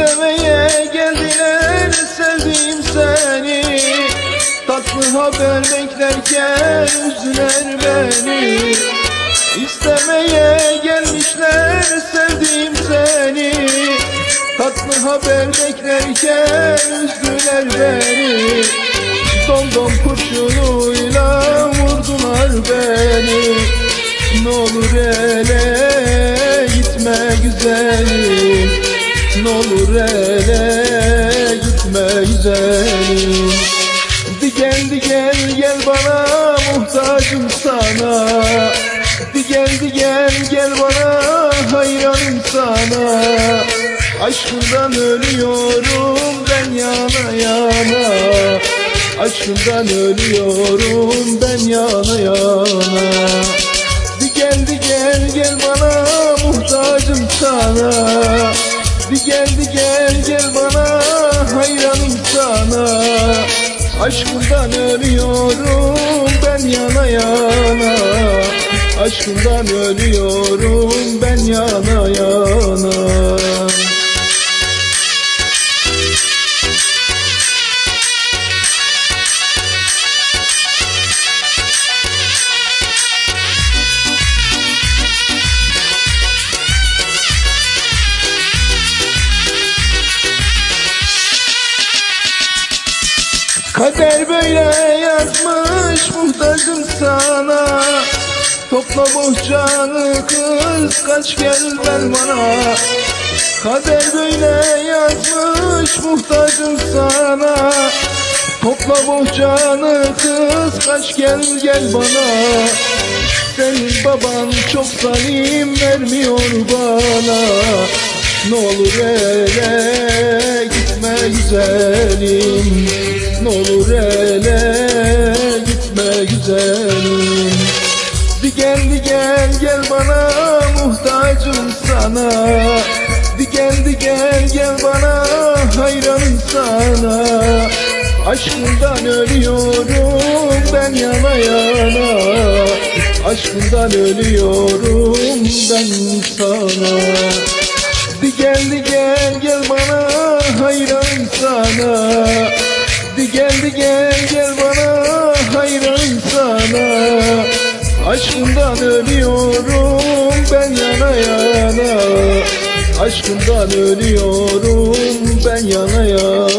Sevmeye geldiler sevdim seni. Tatlı haber beklerken üzüler beni. İstemeye gelmişler sevdim seni. Tatlı haber beklerken üzdüler beni. Domdom kurşunuyla vurdular beni. Ne olur ele gitme güzelim. Ne olur ele gitme güzelim. Di gel di gel bana muhtacım sana. Di gel di gel bana hayranım sana. Aşkından ölüyorum ben yana yana. Aşkından ölüyorum ben yana yana. Di gel di gel gel bana muhtacım sana Di gel di gel gel bana hayranım sana Aşkından ölüyorum ben yana yana. Aşkından ölüyorum ben yana yana Kader böyle yazmış muhtacım sana. Topla bohçanı kız kaç gel ver bana. Kader böyle yazmış muhtacım sana. Topla bohçanı kız kaç gel gel bana. Senin baban çok zalim vermiyor bana. Ne olur ele gitme güzelim Ne olur ele gitme güzelim Di gel di gel gel bana muhtacım sana Di gel di gel gel bana hayranım sana Aşkından ölüyorum ben yana yana Aşkından ölüyorum ben sana Di gel di gel gel bana hayran sana. Di gel di gel gel bana hayran sana. Aşkından ölüyorum ben yana yana. Aşkından ölüyorum ben yana yana